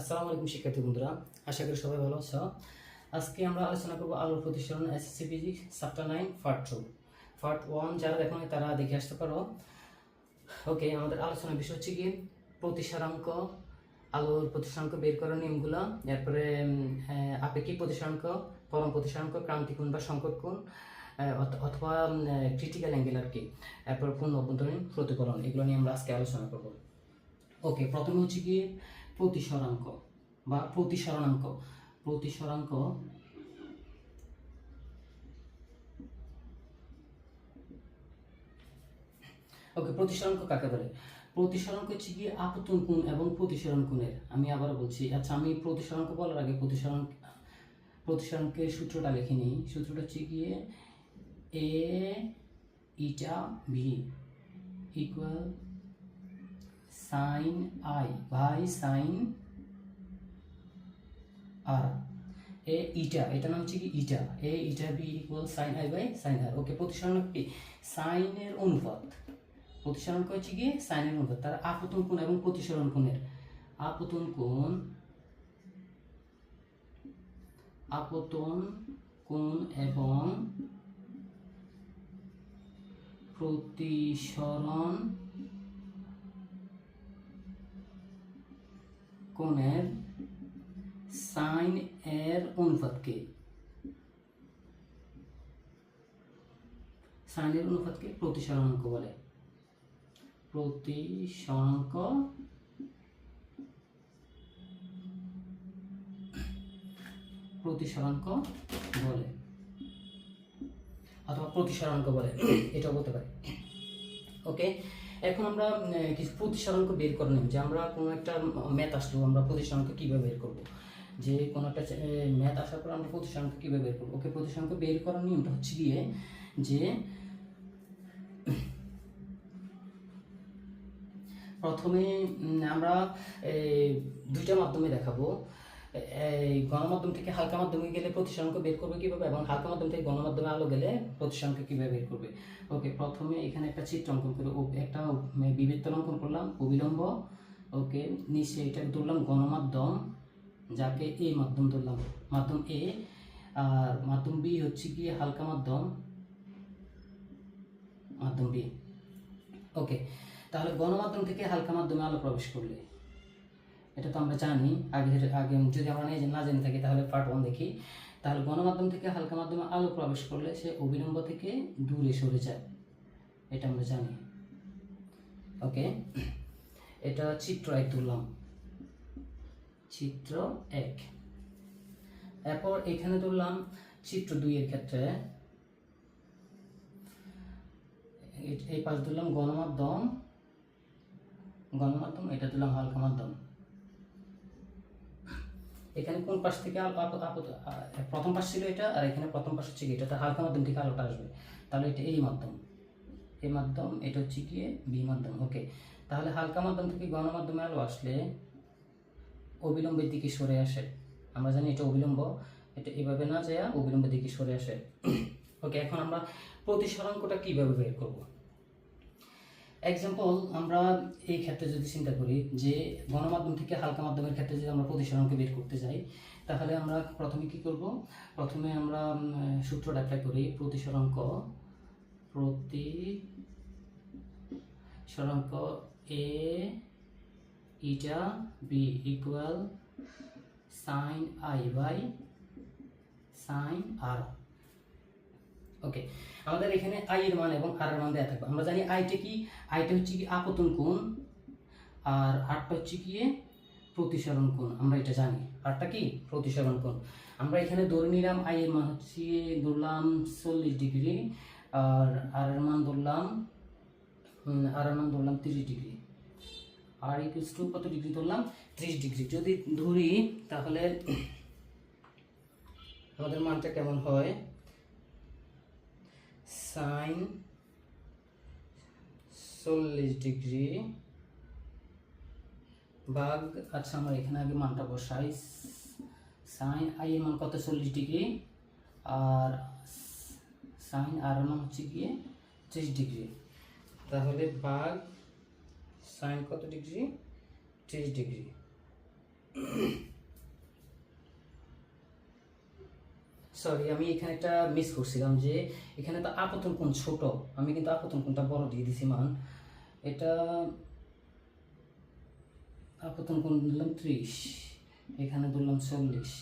আসসালামু আলাইকুম শিক্ষার্থী বন্ধুরা আশা করি সবাই ভালো আছো। আজকে আমরা আলোচনা করব আলোর প্রতিসরণ SSC physics chapter nine part two part one যারা দেখো তারা দেখে আসতে পারো। ওকে আমাদের আলোচনার বিষয় হচ্ছে কি প্রতিসারাঙ্ক আলোর প্রতিসারাঙ্ক বের করার নিয়মগুলো এরপরে উম, আপেক্ষিক প্রতিসারাঙ্ক পরম প্রতিসারাঙ্ক ক্রান্তিকোণ বা সংকট কোণ অথবা ক্রিটিক্যাল অ্যাঙ্গেল আর কি। এরপর পূর্ণ অভ্যন্তরীণ প্রতিফলন এগুলো নিয়ে আমরা আজকে আলোচনা করব। ওকে প্রথমে হচ্ছে কি প্রতিসরাঙ্ক বা প্রতিসরণাঙ্ক প্রতিসরাঙ্ক ওকে প্রতিসরাঙ্ক কাকে বলে? প্রতিসরাঙ্ক হচ্ছে কি আপতন কোণ এবং প্রতিসরণ কোণের। আমি আবার বলছি আচ্ছা আমি প্রতিসরাঙ্ক বলার আগে প্রতিসরণ প্রতিসরাঙ্কের সূত্রটা লিখে নিই। সূত্রটা হচ্ছে গিয়ে a eta b equal sine i by sine r. A eta এটা নাম হচ্ছে কি eta. A, eta, b equal sine i by sine r. Okay, প্রতিসরণ কি? সাইনের অনুপাত। প্রতিসরণ হচ্ছে কি? সাইনের অনুপাত। তার আপতন কোণ এবং প্রতিসরণ কোণের। আপতন কোণ আপতন কোণ এবং প্রতিসরণ কোণের সাইন এর অনুপাতকে। সাইনের অনুপাতকে প্রতিসরণাঙ্ক বলে। প্রতিসরাঙ্ক প্রতিসরাঙ্ক বলে। অথবা প্রতিসরাঙ্ক বলে, এটাও বলতে পারে। ওকে? এখন আমরা কিছু প্রতিসরাঙ্ক বের করে নিব, যে আমরা কোনো একটা ম্যাথ আসলো, আমরা প্রতিসরাঙ্ক কীভাবে বের করব? যে কোনো একটা ম্যাথ আসার পর আমরা প্রতিসরাঙ্ক কীভাবে বের করব? ওকে প্রতিসরাঙ্ক বের করার নিয়মটা হচ্ছে গিয়ে যে প্রথমে আমরা দুইটা মাধ্যমে দেখাবো। এই গণমাধ্যম থেকে হালকা মাধ্যমে গেলে প্রতিসরাঙ্ক বের করবে কীভাবে? এবং হালকা মাধ্যম থেকে গণমাধ্যমে আলো গেলে প্রতিসরাঙ্ক কীভাবে বের করবে? ওকে, প্রথমে এখানে একটা চিত্র অঙ্কন করে একটা বিবৃত্তর অঙ্কন করলাম, অবিলম্ব। ওকে, নিচে এটা ধরলাম গণমাধ্যম, যাকে এ মাধ্যম ধরলাম। মাধ্যম এ, আর মাধ্যম বি হচ্ছে গিয়ে হালকা মাধ্যম। মাধ্যম বি। ওকে, তাহলে গণমাধ্যম থেকে হালকা মাধ্যমে আলো প্রবেশ করলে। এটা তো আমরা জানি। আগে আগে যদি আমরা না- না জেনে থাকি, তাহলে পার্ট ওয়ান দেখি। তাহলে গণমাধ্যম থেকে হালকা মাধ্যমে আলো প্রবেশ করলে সে অবিলম্ব থেকে দূরে সরে যায়। এটা আমরা জানি। ওকে এটা চিত্র এক তুললাম। চিত্র এক। এরপর এখানে ধরলাম চিত্র দুইয়ের ক্ষেত্রে। এই- পাশ ধরলাম গণমাধ্যম। গণমাধ্যম, এটা দিলাম হালকা মাধ্যম। এখানে কোন পাশ থেকে প্রথম পাশ ছিল এটা, আর এখানে প্রথম পাশ হচ্ছে এটা তার হালকা মাধ্যম থেকে আলোটা আসবে। তাহলে এটা এই মাধ্যম। এই মাধ্যম, এটা হচ্ছে গিয়ে বি মাধ্যম, ওকে। তাহলে হালকা মাধ্যম থেকে গণমাধ্যমে আলো আসলে অবিলম্বের দিকে সরে আসে। আমরা জানি এটা অবিলম্ব, এটা এভাবে না যায় অবিলম্বের দিকে সরে আসে। ওকে, এখন আমরা প্রতিসরাঙ্কটা কীভাবে বের করব? এক্সাম্পল আমরা এই ক্ষেত্রে যদি চিন্তা করি যে গণমাধ্যম থেকে হালকা মাধ্যমের ক্ষেত্রে যদি আমরা প্রতিসরাঙ্ক বের করতে যাই, তাহলে আমরা প্রথমে কি করব? প্রথমে আমরা সূত্রটা অ্যাপ্লাই করি প্রতিসরাঙ্ক প্রতি সরাঙ্ক a eta b equal sine i by sine r okay আমাদের এখানে আই এর মান এবং আর এর মান দেওয়া থাকবে। আমরা জানি আইটা কি? আইটা হচ্ছে কি আপতন কোণ আর আরটা হচ্ছে কি প্রতিসরণ কোণ। আমরা এটা জানি। আরটা কি? প্রতিসরণ কোণ। আমরা এখানে ধরে নিলাম আই এর মান হচ্ছে ধরলাম চল্লিশ ডিগ্রি আর আর এর মান ধরলাম আর এর মান ধরলাম তিরিশ ডিগ্রি। আর ইকুয়ালস টু কত ডিগ্রি ধরলাম? ত্রিশ ডিগ্রি। যদি ধরি তাহলে আমাদের মানটা কেমন হয়? সাইন চল্লিশ ডিগ্রি। ভাগ আচ্ছা আমরা এখানে আগে মানটা বসাই। সাইন আই এর মান কত? চল্লিশ ডিগ্রি। আর সাইন আর মান হচ্ছে গিয়ে ত্রিশ ডিগ্রি। তাহলে ভাগ সাইন কত ডিগ্রি? ত্রিশ ডিগ্রি। সরি আমি এখানে একটা মিস করছিলাম যে এখানে তো আপতন কোণ ছোট। আমি কিন্তু আপতন কোণটা বড় দিয়ে দিছি, মান। এটা আপতন কোণ দিলাম ত্রিশ, এখানে ধরলাম চল্লিশ।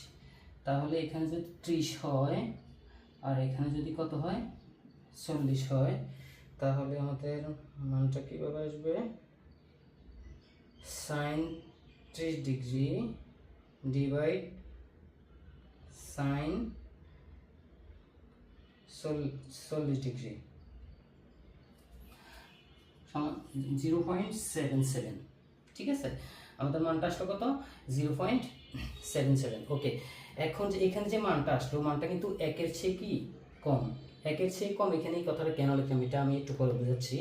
তাহলে এখানে যদি ত্রিশ হয়, আর এখানে যদি কত হয়? চল্লিশ হয়। তাহলে আমাদের মানটা কীভাবে আসবে? সাইন ত্রিশ ডিগ্রি ডিভাইড সাইন চল্লিশ degree. Zero point seven seven. ঠিক আছে? আমাদের মানটা আসলো কত? Zero point seven seven. Okay. এখন যে, এখানে যে মানটা আসলো, মানটা কিন্তু একের চেয়ে কি? কম। একের চেয়ে কম, এখানে এই কথাটা কেন লিখলাম, এটা আমি একটু পরে বুঝাচ্ছি।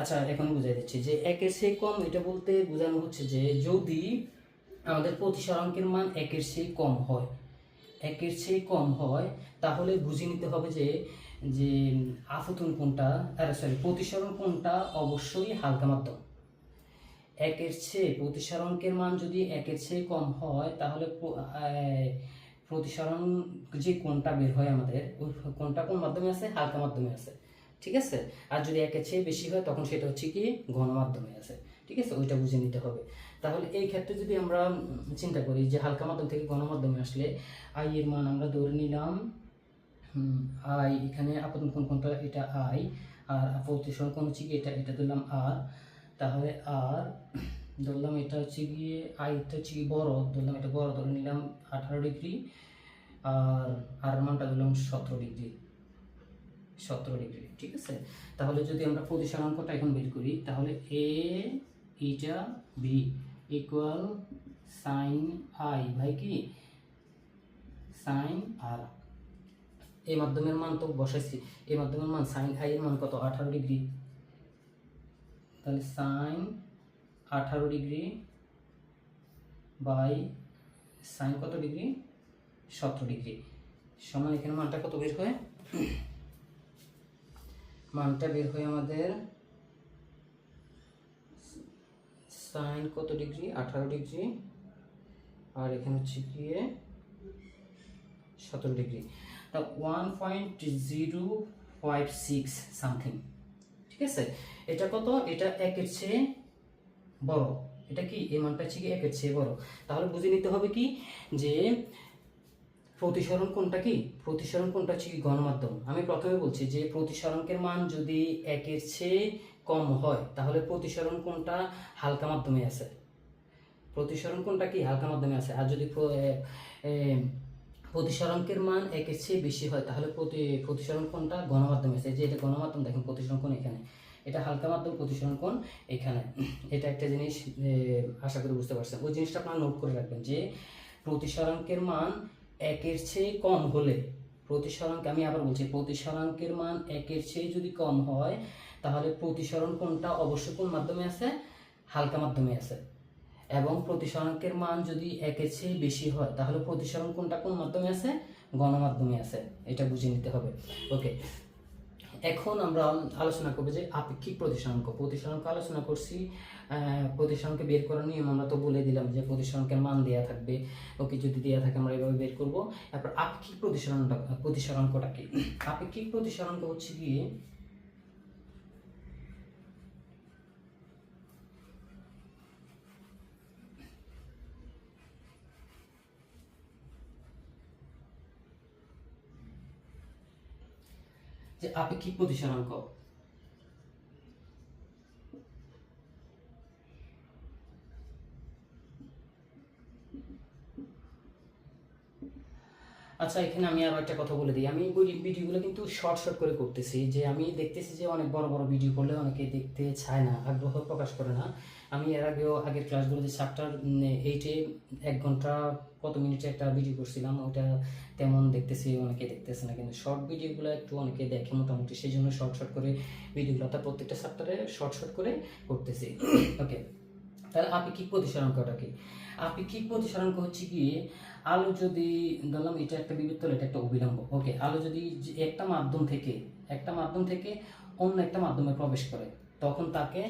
আচ্ছা এখন বুঝাই দিচ্ছি যে, একের চেয়ে কম, এটা বলতে বোঝানো হচ্ছে যে, যদি আমাদের প্রতিসরাঙ্কের মান একের চেয়ে কম হয় একের চেয়ে কম হয়, তাহলে বুঝে নিতে হবে যে যে আফতন কোনটা সরি প্রতিসরণ কোনটা অবশ্যই হালকা মাধ্যম। একের চেয়ে, প্রতিসরণকের মান যদি একের চেয়ে কম হয়, তাহলে প্রতিসরণ যে কোনটা বের হয় আমাদের, ওই কোনটা কোন মাধ্যমে আছে? হালকা মাধ্যমে আছে। ঠিক আছে? আর যদি একের চেয়ে বেশি হয়, তখন সেটা হচ্ছে কি? ঘন মাধ্যমে আছে। ঠিক আছে, ওইটা বুঝে নিতে হবে। তাহলে এই ক্ষেত্রে যদি আমরা চিন্তা করি যে হালকা মাধ্যম থেকে গণমাধ্যমে আসলে আই এর মান আমরা ধরে নিলাম আই এখানে আপাতত কোন কোনটা, এটা আই, আর প্রতিসরণ কোন হচ্ছে কি, এটা এটা ধরলাম আর। তাহলে আর ধরলাম এটা হচ্ছে গিয়ে আইটা হচ্ছে গিয়ে বড়, ধরলাম এটা বড়, ধরে নিলাম আঠারো ডিগ্রি, আর আর মানটা ধরলাম সতেরো ডিগ্রি সতেরো ডিগ্রি, ঠিক আছে? তাহলে যদি আমরা প্রতিসরাঙ্কটা এখন বের করি, তাহলে a eta b equal sine i by কি সাইন আর এই মাধ্যমের মান তো বসাইছি। এই মাধ্যমের মান সাইন আই এর মান কত? আঠারো ডিগ্রি। তাহলে সাইন আঠারো ডিগ্রি বাই সাইন কত ডিগ্রি? সতেরো ডিগ্রি। সমান এখানে মানটা কত বের হয়? মানটা বের হয় আমাদের সাইন কত ডিগ্রি আঠারো ডিগ্রি আর এখানে হচ্ছে গিয়ে সতেরো ডিগ্রি তা one point zero five six something ঠিক আছে? এটা কত? এটা একের চেয়ে বড়। এটা কি? এই মানটা হচ্ছে একের চেয়ে বড়। তাহলে বুঝে নিতে হবে কি? যে প্রতিসরণ কোনটা কি? প্রতিসরণ কোনটা হচ্ছে কি গণমাধ্যম। আমি প্রথমে বলছি যে প্রতিসরণকের মান যদি একের চেয়ে কম হয়, তাহলে প্রতিসরণ কোনটা? হালকা মাধ্যমে আছে। প্রতিসরণ কোনটা কি? হালকা মাধ্যমে আছে। আর যদি প্রতিসরণকের মান একের চেয়ে বেশি হয়, তাহলে প্রতি, প্রতিসরণ কোনটা? গণমাধ্যমে আছে। যে এটা গণমাধ্যম, দেখেন প্রতিসরণ কোন এখানে? এটা হালকা মাধ্যম, প্রতিসরণ কোন এখানে? এটা একটা জিনিস আশা করি বুঝতে পারছেন। ওই জিনিসটা আপনারা নোট করে রাখবেন যে প্রতিসরাঙ্কের মান একের চেয়ে কম হলে প্রতিসরাঙ্ক আমি আবার বলছি প্রতিসরাঙ্কের মান একের চেয়ে যদি কম হয়, তাহলে প্রতিসরণ কোনটা অবশ্যই কোন মাধ্যমে আছে? হালকা মাধ্যমে আছে। এবং প্রতিসরাঙ্কের মান যদি একের চেয়ে বেশি হয়, তাহলে প্রতিসরণ কোনটা কোন মাধ্যমে আছে? গণমাধ্যমে আছে। এটা বুঝে নিতে হবে। ওকে। এখন আমরা আলোচনা করব যে আপেক্ষিক প্রতিসরাঙ্ক প্রতিসরাঙ্ক আলোচনা করছি প্রতিসরাঙ্কে বের করার নিয়ম আমরা তো বলে দিলাম যে প্রতিসরাঙ্কের মান দেওয়া থাকবে, ওকে যদি দেওয়া থাকে আমরা এভাবে বের করব। তারপর আপেক্ষিক প্রতিসরাঙ্কটা প্রতিসরাঙ্কটা কি? আপেক্ষিক প্রতিসরাঙ্ক হচ্ছে গিয়ে যে আপেক্ষিক প্রতিসরাঙ্ক আচ্ছা এখানে আমি আরও একটা কথা বলে দিই। আমি ভিডিওগুলো কিন্তু শর্ট শর্ট করে করতেছি যে আমি দেখতেছি যে অনেক বড় বড় ভিডিও করলে অনেকে দেখতে চায় না, আগ্রহ প্রকাশ করে না। আমি এর আগেও আগের ক্লাসগুলো যে চ্যাপ্টার এইটে এক ঘণ্টা কত মিনিটে একটা ভিডিও করছিলাম ওটা তেমন দেখতেছি, অনেকে দেখতেছে না। কিন্তু শর্ট ভিডিওগুলো একটু অনেকে দেখে মোটামুটি, সেই জন্য শর্ট শর্ট করে ভিডিওগুলো অর্থাৎ প্রত্যেকটা চ্যাপ্টারে শর্ট শর্ট করে করতেছি। ওকে তাহলে আপেক্ষিক প্রতিসরাঙ্কটা কি আপেক্ষিক প্রতিসরাঙ্ক হচ্ছে কি আলো যদি, ধরলাম এটা একটা বিবৃতল এটা একটা অবিলম্ব ওকে আলো যদি একটা মাধ্যম থেকে, একটা মাধ্যম থেকে অন্য একটা মাধ্যমে প্রবেশ করে, তখন তাকে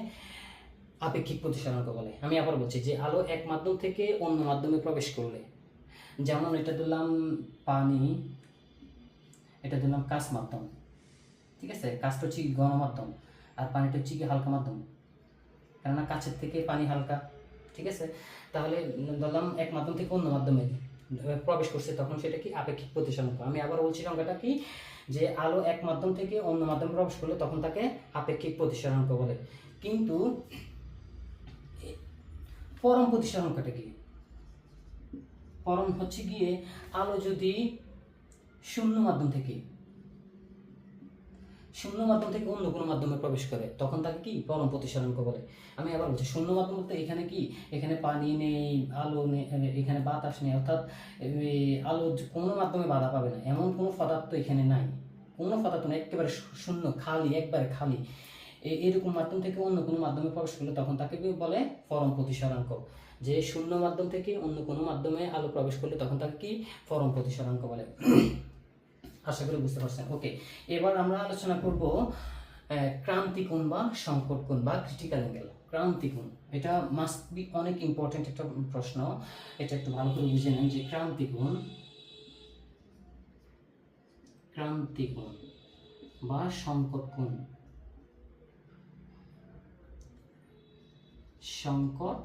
আপেক্ষিক প্রতিসরাঙ্ক বলে। আমি আবার বলছি যে আলো এক মাধ্যম থেকে অন্য মাধ্যমে প্রবেশ করলে, যেমন এটা ধরলাম পানি, এটা ধরলাম কাঁচ মাধ্যম, ঠিক আছে? কাঁচটা হচ্ছে গণমাধ্যম, আর পানিটা হচ্ছে কি হালকা মাধ্যম। কেননা কাছের থেকে পানি হালকা, ঠিক আছে? তাহলে ধরলাম এক মাধ্যম থেকে অন্য মাধ্যমে প্রবেশ করছে, তখন সেটা কি আপেক্ষিক প্রতিসরাঙ্ক আমি আবার বলছি সংখ্যাটা কি? যে আলো এক মাধ্যম থেকে অন্য মাধ্যমে প্রবেশ করলে তখন তাকে আপেক্ষিক প্রতিসরাঙ্ক বলে। কিন্তু পরম প্রতিসরাঙ্কটা কি? পরম হচ্ছে গিয়ে আলো যদি শূন্য মাধ্যম থেকে শূন্য মাধ্যম থেকে অন্য কোনো মাধ্যমে প্রবেশ করে, তখন তাকে কি? পরম প্রতিসরাঙ্ক বলে। আমি আবার বলছি, শূন্য মাধ্যম বলতে এখানে কি? এখানে পানি নেই, আলো নেই এখানে বাতাস নেই, অর্থাৎ আলো কোনো মাধ্যমে বাধা পাবে না। এমন কোনো পদার্থ এখানে নাই। কোনো পদার্থ নেই একেবারে শূন্য, খালি, একবারে খালি। এরকম মাধ্যম থেকে অন্য কোনো মাধ্যমে প্রবেশ করলে তখন তাকে বলে? পরম প্রতিসরাঙ্ক। যে শূন্য মাধ্যম থেকে অন্য কোনো মাধ্যমে আলো প্রবেশ করলে তখন তাকে কি? পরম প্রতিসরাঙ্ক বলে। আশা করি বুঝতে পারছেন। ওকে এবার আমরা আলোচনা করব আহ, ক্রান্তি কোণ বা সংকট কোণ বা ক্রিটিক্যাল অ্যাঙ্গেল ক্রান্তি কোণ এটা মাস্ট বি অনেক ইম্পর্টেন্ট একটা প্রশ্ন। এটা একটু ভালো করে বুঝে নেন যে ক্রান্তি কোণ ক্রান্তি কোণ বা সংকট কোণ সংকট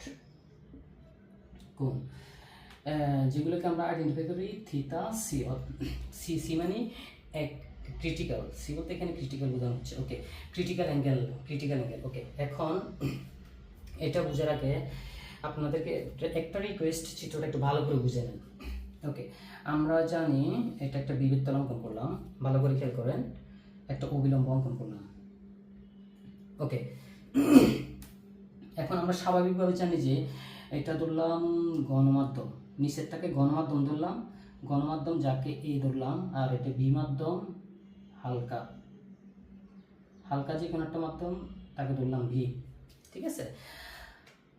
কোণ যেগুলোকে আমরা আইডেন্টিফাই করি থিতা সি সি সি মানে এক ক্রিটিক্যাল সি বলতে এখানে ক্রিটিক্যাল বোঝানো হচ্ছে okay critical angle critical angle okay এখন এটা বোঝার আগে আপনাদেরকে একটা রিকোয়েস্ট চিত্রটা একটু ভালো করে বুঝে নেন ওকে আমরা জানি এটা একটা বিবৃত্ত অঙ্কন করলাম, ভালো করে খেয়াল করেন, একটা অবিলম্ব অঙ্কন করলাম ওকে এখন আমরা স্বাভাবিকভাবে জানি যে এটা ধরলাম গণমাধ্যম নিচেরটাকে গণমাধ্যম ধরলাম। গণমাধ্যম যাকে এ ধরলাম, আর এটা বি মাধ্যম, হালকা। হালকা যে কোনো একটা মাধ্যম, তাকে ধরলাম ভি। ঠিক আছে?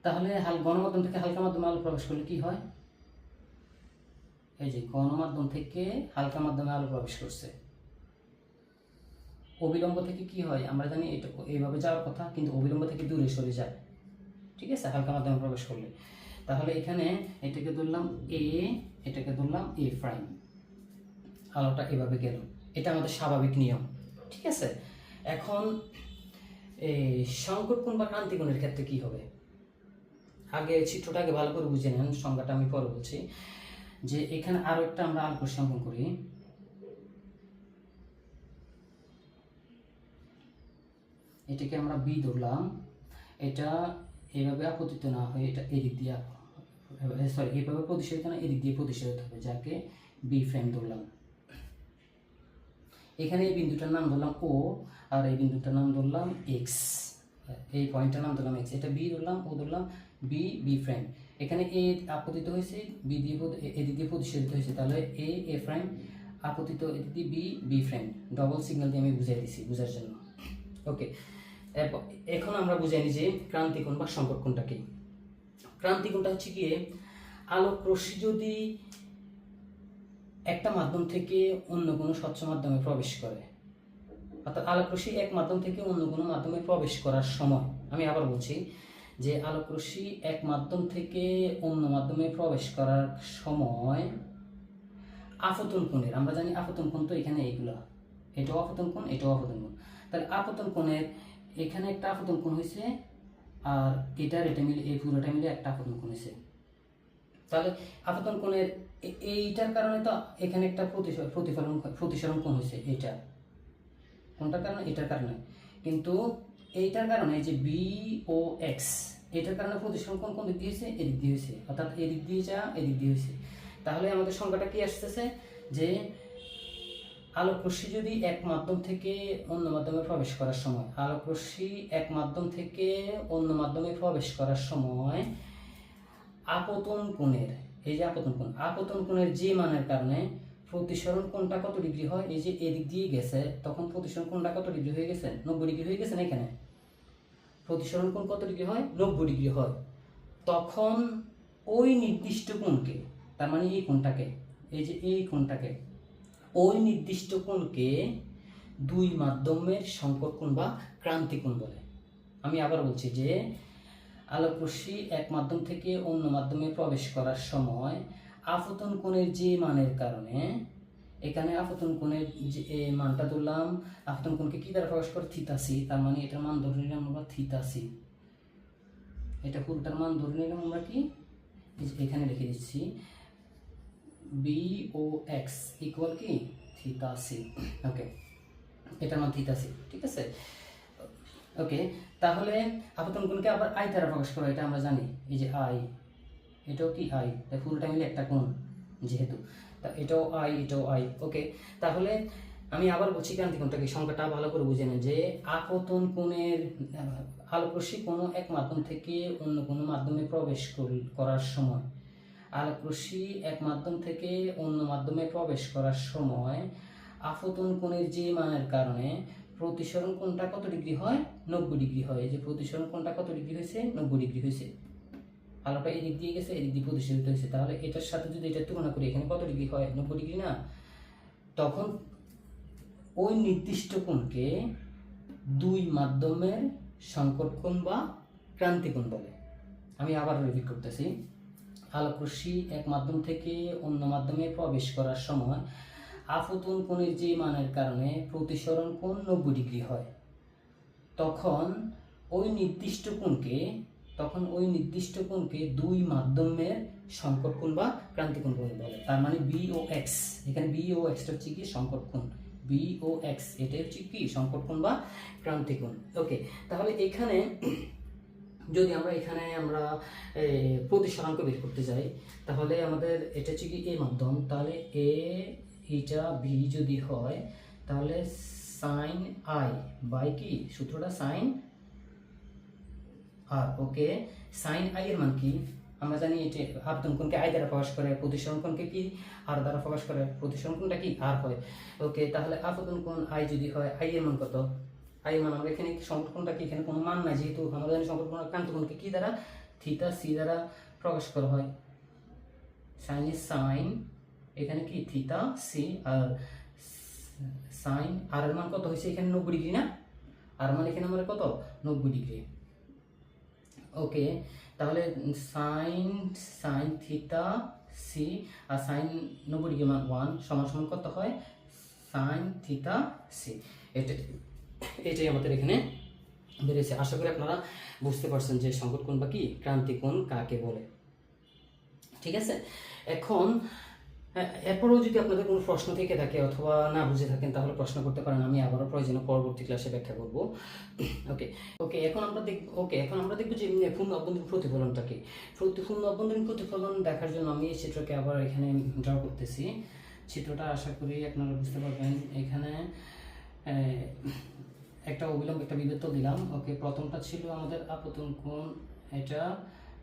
তাহলে হাল, গণমাধ্যম থেকে হালকা মাধ্যমে আলো প্রবেশ করলে কি হয়? এই যে গণমাধ্যম থেকে হালকা মাধ্যমে আলো প্রবেশ করছে। অবিলম্ব থেকে কি হয়? আমরা জানি এটা এইভাবে যাওয়ার কথা, কিন্তু অবিলম্ব থেকে দূরে সরে যায়। ঠিক আছে? হালকা মাধ্যমে প্রবেশ করলে। তাহলে এখানে এটাকে ধরলাম এ এটাকে ধরলাম এ প্রাইম আলোটা এভাবে গেল। এটা আমাদের স্বাভাবিক নিয়ম, ঠিক আছে? এখন এই সংকট কোণ বা ক্রান্তি কোণের ক্ষেত্রে কি হবে? আগে চিত্রটাকে ভালো করে বুঝে নেন, সংজ্ঞাটা আমি পরে বলছি। যে এখানে আরও একটা আমরা আলোক অঙ্কন করি। এটাকে আমরা বি ধরলাম। এটা এভাবে আপতিত না হয়ে এটা এদিক দিয়ে সরি এভাবে প্রতিষ্ঠিত না, এদিক দিয়ে প্রতিষ্ঠিত হবে, যাকে বি ফ্রেম ধরলাম। এখানে এই বিন্দুটার নাম ধরলাম ও আর এই বিন্দুটার নাম ধরলাম এক্স এই পয়েন্টটার নাম ধরলাম এক্স এটা বি ধরলাম ও ধরলাম বি বি ফ্রেম এখানে এ আপতিত হয়েছে বি দিয়ে এদিক দিয়ে প্রতিষ্ঠিত হয়েছে, তাহলে এ এ ফ্রেম আপতিত এদিক দিয়ে b b frame double signal দিয়ে আমি বুঝাই দিছি, বোঝার জন্য। ওকে এখন আমরা বুঝাই যে ক্রান্তিকোণ বা সংকট কোণটা কি। ক্রান্তিকোণটা হচ্ছে গিয়ে আলোক রশ্মি যদি একটা মাধ্যম থেকে অন্য কোনো স্বচ্ছ মাধ্যমে প্রবেশ করে, অর্থাৎ আলোক রশ্মি এক মাধ্যম থেকে অন্য কোনো মাধ্যমে প্রবেশ করার সময়, আমি আবার বলছি যে আলোক রশ্মি এক মাধ্যম থেকে অন্য মাধ্যমে প্রবেশ করার সময় আফতন কোণের, আমরা জানি আফতন কোণ তো এখানে এইগুলো, এটাও আফতন কোণ, এটাও আফতন কোণ। তাহলে আফতন কোণের এখানে একটা আফতন কোণ হয়েছে আর এটার এটা মিলে, এই পুরোটা মিলে একটা আফতন কোণ হয়েছে তাহলে আফতন কোণের এইটার কারণে তো এখানে একটা প্রতিফলন প্রতিসরণ কোণ হয়েছে এইটা। কোনটার কারণে? এটার কারণে। কিন্তু এইটার কারণে যে বি ও এক্স এটার কারণে প্রতিসরণ কোণ কোন দিক দিয়ে হয়েছে? এদিক দিয়ে হয়েছে। অর্থাৎ এদিক দিয়ে যা, এদিক দিয়ে হয়েছে। তাহলে আমাদের সংখ্যাটা কি আসতেছে? যে আলোক যদি এক মাধ্যম থেকে অন্য মাধ্যমে প্রবেশ করার সময় আলোক এক মাধ্যম থেকে অন্য মাধ্যমে প্রবেশ করার সময় আপতন কোণের, এই যে আপতন কোণ, আপতন কোণের যে মানের কারণে প্রতিসরণ কোণটা কত ডিগ্রি হয়? এই যে এদিক দিয়ে গেছে, তখন প্রতিসরণ কোণটা কত ডিগ্রি হয়ে গেছে? নব্বই ডিগ্রি হয়ে গেছে না এখানে? প্রতিসরণ কোণ কত ডিগ্রি হয়? নব্বই ডিগ্রি হয়। তখন ওই নির্দিষ্ট কোণকে, তার মানে এই কোণটাকে, এই যে এই কোণটাকে ওই নির্দিষ্ট কোণকে দুই মাধ্যমের সংকট কোণ বা ক্রান্তি কোণ বলে। আমি আবার বলছি যে আলোক রশ্মি এক মাধ্যম থেকে অন্য মাধ্যমে প্রবেশ করার সময় আফতন কোণের যে মানের কারণে, এখানে আফতন কোণের যে মানটা ধরলাম আপতন কোণকে কী দ্বারা প্রকাশ করে? থিতা সি, তার মানে এটার মান ধরে নিলাম আমরা থিতা সি। এটা পুরোটার মান ধরে নিলাম আমরা কি? এখানে রেখে দিচ্ছি বি ও এক্স ইকুয়াল কি? থিতা ওকে এটার মান থিতা ঠিক আছে? ওকে তাহলে আপতন কোণকে আবার আই দ্বারা প্রকাশ করা, এটা আমরা জানি। এই যে আই এটাও কি আই ফুলটা মিলে একটা কোণ যেহেতু। তা এটাও আই এটাও আই ওকে তাহলে আমি আবার বলছি ক্রান্তি কোণটাকে, সংখ্যাটা ভালো করে বুঝে নেন যে আপতন কোণের আলোকরশ্মি কোনো এক মাধ্যম থেকে অন্য কোনো মাধ্যমে প্রবেশ করি- করার সময় আলোকরশ্মি এক মাধ্যম থেকে অন্য মাধ্যমে প্রবেশ করার সময় আফতন কোণের যে মানের কারণে প্রতিসরণ কোণটা কত ডিগ্রি হয়? নব্বই ডিগ্রি হয়। যে প্রতিসরণ কোণটা কত ডিগ্রি হয়েছে? নব্বই ডিগ্রি হয়েছে। আলোটা এদিক দিয়ে গেছে, এদিক দিয়ে প্রতিসরিত হয়েছে। তাহলে এটার সাথে যদি এটা তুলনা করি, এখানে কত ডিগ্রি হয়? নব্বই ডিগ্রি না? তখন ওই নির্দিষ্ট কোণকে দুই মাধ্যমের সংকট কোণ বা ক্রান্তিকোণ বলে। আমি আবার রিপিট করতেছি। আলোকরশ্মি এক মাধ্যম থেকে অন্য মাধ্যমে প্রবেশ করার সময় আফতন কোণের যে মানের কারণে প্রতিসরণ কোণ নব্বই ডিগ্রি হয়। তখন ওই নির্দিষ্ট কোণকে, তখন ওই নির্দিষ্ট কোণকে দুই মাধ্যমের সংকট কোণ বা ক্রান্তি কোণ বলে। তার মানে বি ও এক্স এখানে বি ও এক্সটা হচ্ছে কি? সংকট কোণ। বি ও এক্স এটা হচ্ছে কি? সংকট কোণ বা ক্রান্তি কোণ। ওকে তাহলে এখানে যদি আমরা এখানে আমরা প্রতিসরাঙ্ক বের করতে যাই, তাহলে আমাদের এটা হচ্ছে কি এ মাধ্যম। তাহলে এ, ইটা ভি যদি হয়, তাহলে সাইন আই বাই কি? সূত্রটা sine r okay sine i এর মান কি? আমরা জানি এটি আবদন কোণকে আই দ্বারা প্রকাশ করে প্রতিসরণ কোণকে কি? আর দ্বারা প্রকাশ করে প্রতিসরণ কোণটা কি? আর হয়। ওকে তাহলে আবদন কোণ আই যদি হয় আই এর মান কত? আই এর মান আমরা এখানে কি এখানে কোনো মান নাই, যেহেতু আমরা জানি সংকট কোণ ক্রান্ত কোণকে দ্বারা? থিতা সি দ্বারা প্রকাশ করা হয়। সাইন ইজ সাইন, এখানে কি? থিতা সি আর সাইন, আর এর মান কত হয়েছে? এখানে নব্বই ডিগ্রি না? আর মান এখানে আমার কত? নব্বই ডিগ্রি। ওকে, তাহলে সাইন সাইন থিতা সি আর সাইন নব্বই ডিগ্রি মান ওয়ান সমান সমান কত হয়? Sine theta c. এটা এটাই আমাদের এখানে বেড়েছে আশা করি আপনারা বুঝতে পারছেন যে সংকট কোণ বা কি ক্রান্তি কোণ কাকে বলে। ঠিক আছে? এখন হ্যাঁ, এরপরেও যদি আপনাদের কোনো প্রশ্ন থেকে থাকে অথবা না বুঝে থাকেন তাহলে প্রশ্ন করতে পারেন। আমি আবারও প্রয়োজনে পরবর্তী ক্লাসে ব্যাখ্যা করব। ওকে ওকে এখন আমরা দেখব ওকে এখন আমরা দেখব যে পূর্ণ অভ্যন্তরীণ প্রতিফলনটা কি? অভ্যন্তরীণ প্রতিফলন দেখার জন্য আমি এই চিত্রকে আবার এখানে ড্র করতেছি। চিত্রটা আশা করি আপনারা বুঝতে পারবেন। এখানে একটা অবিলম্ব, একটা বিবৃত দিলাম। ওকে প্রথমটা ছিল আমাদের আপতন কোণ, এটা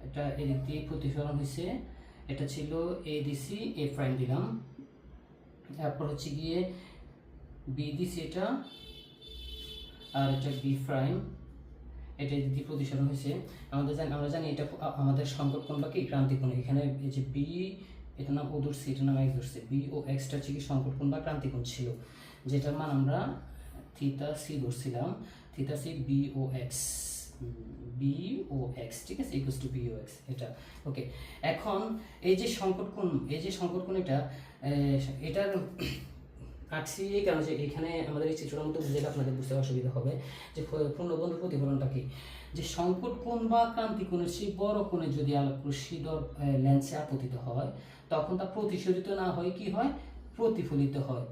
এটা এদিক দিয়ে প্রতিফলন হয়েছে এটা ছিল এ দিসি এ প্রাইম দিলাম। তারপর হচ্ছে গিয়ে বি দিসি এটা, আর এটা বি প্রাইম এটা দিয়ে প্রতিসরণ হয়েছে আমাদের জানি, আমরা জানি এটা আমাদের সংকট কোণ বা কি? ক্রান্তি কোণ। এখানে এই যে বি এটা নাম ও ধরছে এটার নাম এক্স ধরছে বি ও এক্সটা হচ্ছে কি সংকট কোণ বা ক্রান্তি কোণ ছিল। যেটার মান আমরা theta C ধরছিলাম theta c b o x b o x ঠিক আছে? Equals to b o x এটা। ওকে এখন এই যে সংকট কোণ এই যে সংকট কোণ এটা এটার আঁকছি এই কারণে যে এখানে আমাদের এই চিত্রটার মধ্যে বুঝলে আপনাদের বুঝতে অসুবিধা হবে, যে প- পূর্ণবন্ধ প্রতিফলনটা কি? যে সংকট কোণ বা ক্রান্তি কোণের সেই বড় কোণে যদি আলোক রশ্মি দর লেন্সে আপতিত হয়, তখন তা প্রতিসরিত না হয় কি হয়? প্রতিফলিত হয়।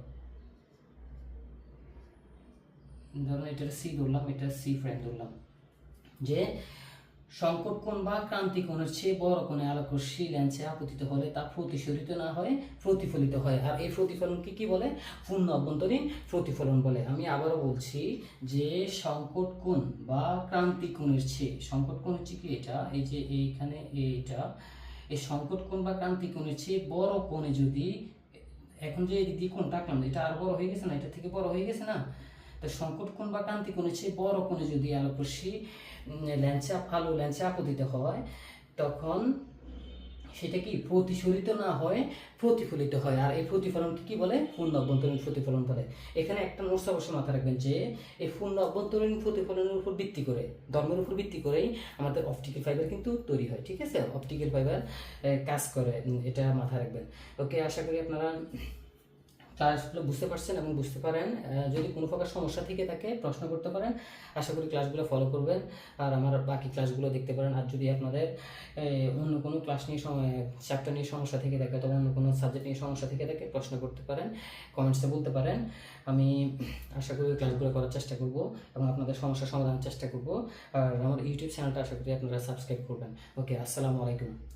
ধরুন এটা সি ধরলাম, এটা সি ফ্রেম ধরলাম। যে সংকট কোণ বা ক্রান্তি কোণের চেয়ে বড় কোণে আলোক রশ্মি লেন্সে আপতিত হলে তা প্রতিসরিত না হয়, প্রতিফলিত হয়। আর এই প্রতিফলনকে কি বলে? পূর্ণ অভ্যন্তরীণ প্রতিফলন বলে। আমি আবারও বলছি যে সংকট কোণ বা ক্রান্তি কোণের চেয়ে, সংকট কোণ হচ্ছে কি এটা? এই যে এইখানে এইটা, এই সংকট কোণ বা ক্রান্তি কোণের চেয়ে বড় কোণে যদি, এখন যে এই দিক কোণ টাকলাম, এটা আর বড় হয়ে গেছে না? এটা থেকে বড় হয়ে গেছে না? সংকট কোণ বা ক্রান্তি কোণের চেয়ে বড় কোণে যদি আলোক রশ্মি ল্যান্সে আলো ল্যান্সে আপতিত হয়, তখন সেটা কি প্রতিফলিত না হয়? প্রতিফলিত হয়। আর এই প্রতিফলনকে কি বলে? পূর্ণ অভ্যন্তরীণ প্রতিফলন বলে। এখানে একটা নোটস অবশ্যই মাথায় রাখবেন যে, এই পূর্ণ অভ্যন্তরীণ প্রতিফলনের উপর ভিত্তি করে, ধর্মের উপর ভিত্তি করেই আমাদের অপটিক্যাল ফাইবার কিন্তু তৈরি হয়, ঠিক আছে? অপটিক্যাল ফাইবার কাজ করে এটা মাথায় রাখবেন। ওকে, আশা করি আপনারা ক্লাসগুলো বুঝতে পারছেন এবং বুঝতে পারেন। যদি কোনো প্রকার সমস্যা থেকে থাকে, প্রশ্ন করতে পারেন। আশা করি ক্লাসগুলো ফলো করবেন। আর আমার বাকি ক্লাসগুলো দেখতে পারেন। আর যদি আপনাদের অন্য কোনো ক্লাস নিয়ে চ্যাপ্টার নিয়ে সমস্যা থেকে থাকে অথবা অন্য কোনো সাবজেক্ট নিয়ে সমস্যা থেকে থাকে, প্রশ্ন করতে পারেন। কমেন্টসে বলতে পারেন। আমি আশা করি ক্লাসগুলো করার চেষ্টা করব এবং আপনাদের সমস্যার সমাধানের চেষ্টা করব। আর আমার ইউটিউব চ্যানেলটা আশা করি আপনারা সাবস্ক্রাইব করবেন। ওকে আসসালামু আলাইকুম।